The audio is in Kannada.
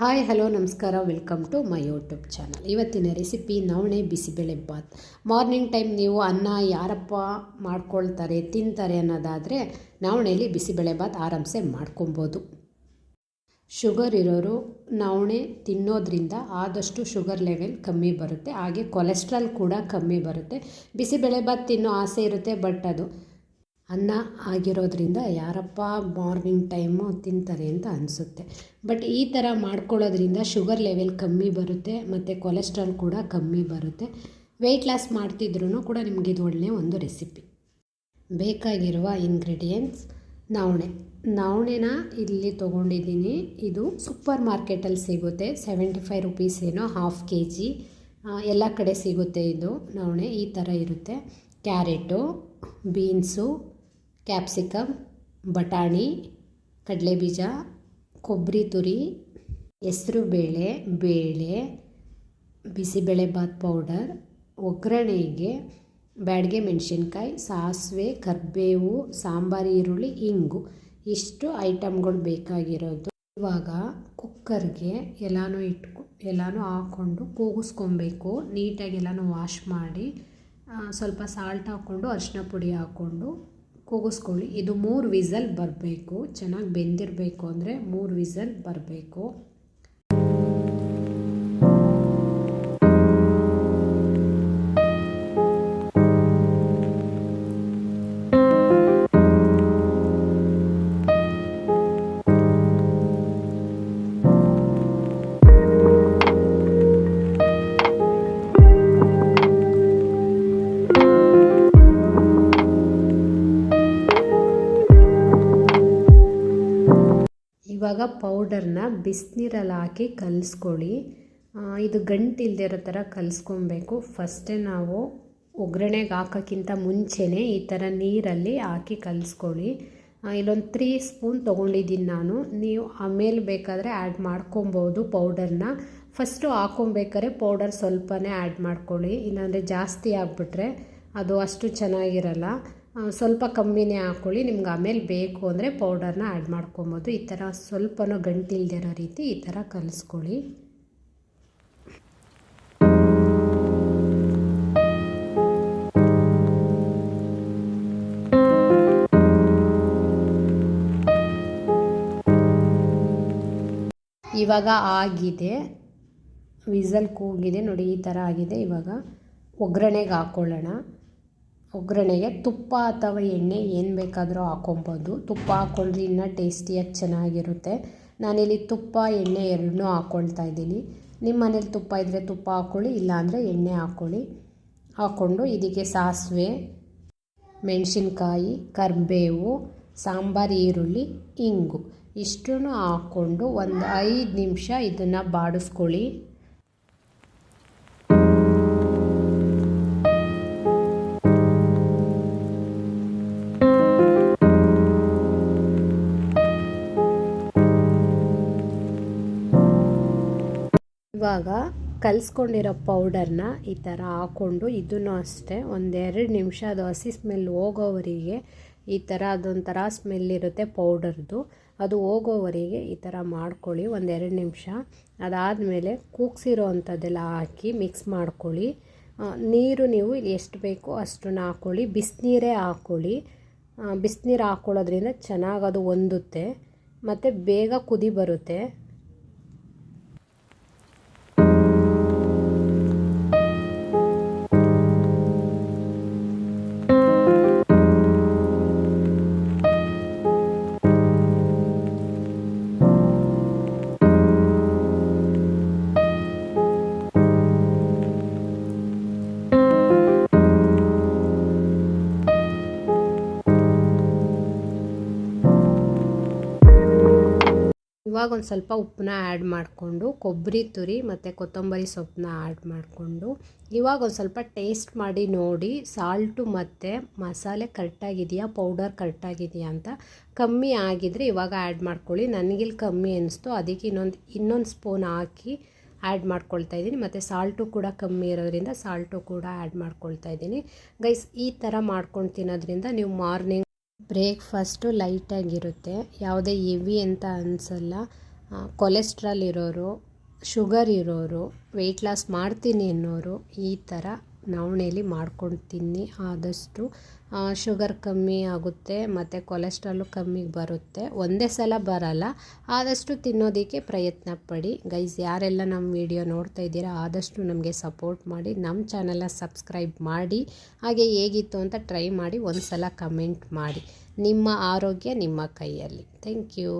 ಹಾಯ್, ಹಲೋ, ನಮಸ್ಕಾರ. Welcome to my YouTube channel ಇವತ್ತಿನ ರೆಸಿಪಿ ನವಣೆ ಬಿಸಿಬೇಳೆ ಬಾತ್. ಮಾರ್ನಿಂಗ್ ಟೈಮ್ ನೀವು ಅನ್ನ ಯಾರಪ್ಪ ಮಾಡ್ಕೊಳ್ತಾರೆ, ತಿಂತಾರೆ ಅನ್ನೋದಾದರೆ ನವಣೆಯಲ್ಲಿ ಬಿಸಿಬೇಳೆ ಬಾತ್ ಆರಾಮ್ಸೆ ಮಾಡ್ಕೊಬೋದು. ಶುಗರ್ ಇರೋರು ನವಣೆ ತಿನ್ನೋದ್ರಿಂದ ಆದಷ್ಟು ಶುಗರ್ ಲೆವೆಲ್ ಕಮ್ಮಿ ಬರುತ್ತೆ. ಹಾಗೆ ಕೊಲೆಸ್ಟ್ರಾಲ್ ಕೂಡ ಕಮ್ಮಿ ಬರುತ್ತೆ. ಬಿಸಿಬೇಳೆ ಬಾತ್ ತಿನ್ನೋ ಆಸೆ ಇರುತ್ತೆ ಬಟ್ ಅದು ಅನ್ನ ಆಗಿರೋದ್ರಿಂದ ಯಾರಪ್ಪ ಮಾರ್ನಿಂಗ್ ಟೈಮು ತಿಂತಾರೆ ಅಂತ ಅನಿಸುತ್ತೆ. ಬಟ್ ಈ ಥರ ಮಾಡ್ಕೊಳ್ಳೋದ್ರಿಂದ ಶುಗರ್ ಲೆವೆಲ್ ಕಮ್ಮಿ ಬರುತ್ತೆ, ಮತ್ತು ಕೊಲೆಸ್ಟ್ರಾಲ್ ಕೂಡ ಕಮ್ಮಿ ಬರುತ್ತೆ. ವೆಯ್ಟ್ ಲಾಸ್ ಮಾಡ್ತಿದ್ರೂ ಕೂಡ ನಿಮಗೆ ಇದು ಒಳ್ಳೆಯ ಒಂದು ರೆಸಿಪಿ ಬೇಕಾಗಿರುವ ಇಂಗ್ರೀಡಿಯೆಂಟ್ಸ್ ನವಣೆ. ನವಣೆನ ಇಲ್ಲಿ ತೊಗೊಂಡಿದ್ದೀನಿ. ಇದು ಸೂಪರ್ ಮಾರ್ಕೆಟಲ್ಲಿ ಸಿಗುತ್ತೆ. ಸೆವೆಂಟಿ ಫೈವ್ ರುಪೀಸ್ ಏನೋ ಹಾಫ್ ಕೆ ಜಿ ಎಲ್ಲ ಕಡೆ ಸಿಗುತ್ತೆ ಇದು ನವಣೆ. ಈ ಥರ ಇರುತ್ತೆ. ಕ್ಯಾರೆಟು ಬೀನ್ಸು ಕ್ಯಾಪ್ಸಿಕಮ್, ಬಟಾಣಿ, ಕಡಲೆಬೀಜ, ಕೊಬ್ಬರಿ ತುರಿ ಹೆಸರು ಬೇಳೆ ಬೇಳೆ ಬಿಸಿಬೇಳೆಬಾತ್ ಪೌಡರ್, ಒಗ್ಗರಣೆಗೆ ಬ್ಯಾಡಿಗೆ ಮೆಣಸಿನ್ಕಾಯಿ, ಸಾಸಿವೆ, ಕರಿಬೇವು, ಸಾಂಬಾರು, ಈರುಳ್ಳಿ, ಇಂಗು. ಇಷ್ಟು ಐಟಮ್ಗಳು ಬೇಕಾಗಿರೋದು. ಇವಾಗ ಕುಕ್ಕರ್ಗೆ ಎಲ್ಲನೂ ಇಟ್ಕೊ, ಎಲ್ಲನೂ ಹಾಕ್ಕೊಂಡು ಕೂಗಿಸ್ಕೊಬೇಕು. ನೀಟಾಗಿ ಎಲ್ಲನೂ ವಾಶ್ ಮಾಡಿ ಸ್ವಲ್ಪ ಸಾಲ್ಟ್ ಹಾಕ್ಕೊಂಡು ಅರಿಶಿನ ಪುಡಿ ಹಾಕ್ಕೊಂಡು ಕೂಗಿಸ್ಕೊಳ್ಳಿ. ಇದು ಮೂರು ವಿಸಲ್ ಬರಬೇಕು. ಚೆನ್ನಾಗಿ ಬೆಂದಿರಬೇಕು ಅಂದರೆ ಮೂರು ವಿಸಲ್ ಬರಬೇಕು. ಇವಾಗ ಪೌಡರ್ನ ಬಿಸಿನೀರಲ್ಲಿ ಹಾಕಿ ಕಲಿಸ್ಕೊಳ್ಳಿ ಇದು ಗಂಟು ಇರೋ ಥರ ಕಲಿಸ್ಕೊಬೇಕು. ಫಸ್ಟೇ ನಾವು ಒಗ್ಗರಣೆಗೆ ಹಾಕೋಕ್ಕಿಂತ ಮುಂಚೆನೇ ಈ ಥರ ನೀರಲ್ಲಿ ಹಾಕಿ ಕಲಿಸ್ಕೊಳ್ಳಿ. ಇಲ್ಲೊಂದು ತ್ರೀ ಸ್ಪೂನ್ ತೊಗೊಂಡಿದ್ದೀನಿ ನಾನು. ನೀವು ಆಮೇಲೆ ಬೇಕಾದರೆ ಆ್ಯಡ್ ಮಾಡ್ಕೊಬೋದು ಪೌಡರ್ನ. ಫಸ್ಟು ಹಾಕೊಬೇಕಾದ್ರೆ ಪೌಡರ್ ಸ್ವಲ್ಪನೇ ಆ್ಯಡ್ ಮಾಡ್ಕೊಳ್ಳಿ. ಇಲ್ಲಾಂದರೆ ಜಾಸ್ತಿ ಆಗಿಬಿಟ್ರೆ ಅದು ಅಷ್ಟು ಚೆನ್ನಾಗಿರಲ್ಲ. ಸ್ವಲ್ಪ ಕಮ್ಮಿನೇ ಹಾಕ್ಕೊಳ್ಳಿ ನಿಮ್ಗೆ ಆಮೇಲೆ ಬೇಕು ಅಂದರೆ ಪೌಡರ್ನ ಆ್ಯಡ್ ಮಾಡ್ಕೊಬೋದು. ಈ ಥರ ಸ್ವಲ್ಪನೂ ಗಂಟಿಲ್ದಿರೋ ರೀತಿ ಈ ಥರ ಕಲಿಸ್ಕೊಳ್ಳಿ. ಇವಾಗ ಆಗಿದೆ. ವಿಸಲ್ ಕೂಗಿದೆ ನೋಡಿ, ಈ ಥರ ಆಗಿದೆ. ಇವಾಗ ಒಗ್ಗರಣೆಗೆ ಹಾಕ್ಕೊಳ್ಳೋಣ ಒಗ್ಗರಣೆಗೆ ತುಪ್ಪ ಅಥವಾ ಎಣ್ಣೆ ಏನು ಬೇಕಾದರೂ ಹಾಕೊಬೋದು. ತುಪ್ಪ ಹಾಕ್ಕೊಂಡ್ರೆ ಇನ್ನೂ ಟೇಸ್ಟಿಯಾಗಿ ಚೆನ್ನಾಗಿರುತ್ತೆ. ನಾನಿಲ್ಲಿ ತುಪ್ಪ, ಎಣ್ಣೆ ಎರಡನ್ನೂ ಹಾಕ್ಕೊಳ್ತಾ ಇದ್ದೀನಿ. ನಿಮ್ಮ ಮನೇಲಿ ತುಪ್ಪ ಇದ್ದರೆ ತುಪ್ಪ ಹಾಕ್ಕೊಳ್ಳಿ ಇಲ್ಲಾಂದರೆ ಎಣ್ಣೆ ಹಾಕ್ಕೊಳ್ಳಿ ಹಾಕ್ಕೊಂಡು ಇದಕ್ಕೆ ಸಾಸಿವೆ, ಮೆಣಸಿನ್ಕಾಯಿ, ಕರಿಬೇವು, ಸಾಂಬಾರು, ಈರುಳ್ಳಿ, ಇಂಗು. ಇಷ್ಟೂ ಹಾಕ್ಕೊಂಡು ಒಂದು ಐದು ನಿಮಿಷ ಇದನ್ನು ಬಾಡಿಸ್ಕೊಳ್ಳಿ. ಇವಾಗ ಕಲಿಸ್ಕೊಂಡಿರೋ ಪೌಡರ್ನ ಈ ಥರ ಹಾಕ್ಕೊಂಡು ಇದನ್ನು ಅಷ್ಟೇ ಒಂದೆರಡು ನಿಮಿಷ ಅದು ಹಸಿ ಸ್ಮೆಲ್ ಹೋಗೋವರೆಗೆ ಈ ಥರ ಅದೊಂಥರ ಸ್ಮೆಲ್ ಇರುತ್ತೆ ಪೌಡರ್ದು. ಅದು ಹೋಗೋವರೆಗೆ ಈ ಥರ ಮಾಡ್ಕೊಳ್ಳಿ ಒಂದೆರಡು ನಿಮಿಷ. ಅದಾದಮೇಲೆ ಕೂಗ್ಸಿರೋ ಅಂಥದ್ದೆಲ್ಲ ಹಾಕಿ ಮಿಕ್ಸ್ ಮಾಡ್ಕೊಳ್ಳಿ. ನೀರು ನೀವು ಎಷ್ಟು ಬೇಕೋ ಅಷ್ಟನ್ನು ಹಾಕ್ಕೊಳ್ಳಿ ಬಿಸಿನೀರೇ ಹಾಕ್ಕೊಳ್ಳಿ ಬಿಸಿನೀರು ಹಾಕ್ಕೊಳ್ಳೋದ್ರಿಂದ ಚೆನ್ನಾಗಿ ಅದು ಹೊಂದುತ್ತೆ ಮತ್ತು ಬೇಗ ಕುದಿ ಬರುತ್ತೆ. ಇವಾಗ ಒಂದು ಸ್ವಲ್ಪ ಉಪ್ಪನ್ನ ಆ್ಯಡ್ ಮಾಡಿಕೊಂಡು ಕೊಬ್ಬರಿ ತುರಿ ಮತ್ತು ಕೊತ್ತಂಬರಿ ಸೊಪ್ಪನ್ನ ಆ್ಯಡ್ ಮಾಡಿಕೊಂಡು, ಇವಾಗ ಒಂದು ಸ್ವಲ್ಪ ಟೇಸ್ಟ್ ಮಾಡಿ ನೋಡಿ ಸಾಲ್ಟು ಮತ್ತು ಮಸಾಲೆ ಕರೆಕ್ಟಾಗಿದೆಯಾ ಪೌಡರ್ ಕರೆಕ್ಟಾಗಿದೆಯಾ ಅಂತ ಕಮ್ಮಿ ಆಗಿದ್ರೆ ಇವಾಗ ಆ್ಯಡ್ ಮಾಡ್ಕೊಳ್ಳಿ. ನನಗಿಲ್ಲಿ ಕಮ್ಮಿ ಅನ್ನಿಸ್ತು ಅದಕ್ಕೆ ಇನ್ನೊಂದು ಇನ್ನೊಂದು ಸ್ಪೂನ್ ಹಾಕಿ ಆ್ಯಡ್ ಮಾಡ್ಕೊಳ್ತಾ ಇದ್ದೀನಿ. ಮತ್ತು ಸಾಲ್ಟು ಕೂಡ ಕಮ್ಮಿ ಇರೋದ್ರಿಂದ ಸಾಲ್ಟು ಕೂಡ ಆ್ಯಡ್ ಮಾಡ್ಕೊಳ್ತಾ ಇದ್ದೀನಿ. ಗೈಸ್ ಈ ಥರ ಮಾಡ್ಕೊಂಡು ತಿನ್ನೋದ್ರಿಂದ ನೀವು ಮಾರ್ನಿಂಗ್ ಬ್ರೇಕ್ಫಾಸ್ಟು ಲೈಟಾಗಿರುತ್ತೆ. ಯಾವುದೇ ಹೆವಿ ಅಂತ ಅನಿಸಲ್ಲ. ಕೊಲೆಸ್ಟ್ರಾಲ್ ಇರೋರು, ಶುಗರ್ ಇರೋರು ವೆಯ್ಟ್ ಲಾಸ್ ಮಾಡ್ತೀನಿ ಅನ್ನೋರು ಈ ಥರ ನವಣೆಲಿ ಮಾಡ್ಕೊಂಡು ತಿನ್ನಿ ಆದಷ್ಟು ಶುಗರ್ ಕಮ್ಮಿ ಆಗುತ್ತೆ, ಮತ್ತು ಕೊಲೆಸ್ಟ್ರಾಲು ಕಮ್ಮಿ ಬರುತ್ತೆ. ಒಂದೇ ಸಲ ಬರಲ್ಲ. ಆದಷ್ಟು ತಿನ್ನೋದಕ್ಕೆ ಪ್ರಯತ್ನ ಪಡಿ. ಗೈಸ್, ಯಾರೆಲ್ಲ ನಮ್ಮ ವಿಡಿಯೋ ನೋಡ್ತಾ ಇದ್ದೀರಾ, ಆದಷ್ಟು ನಮಗೆ ಸಪೋರ್ಟ್ ಮಾಡಿ. ನಮ್ಮ ಚಾನಲ್ನ ಸಬ್ಸ್ಕ್ರೈಬ್ ಮಾಡಿ. ಹಾಗೆ ಹೇಗಿತ್ತು ಅಂತ ಟ್ರೈ ಮಾಡಿ. ಒಂದು ಸಲ ಕಮೆಂಟ್ ಮಾಡಿ. ನಿಮ್ಮ ಆರೋಗ್ಯ ನಿಮ್ಮ ಕೈಯಲ್ಲಿ. Thank you.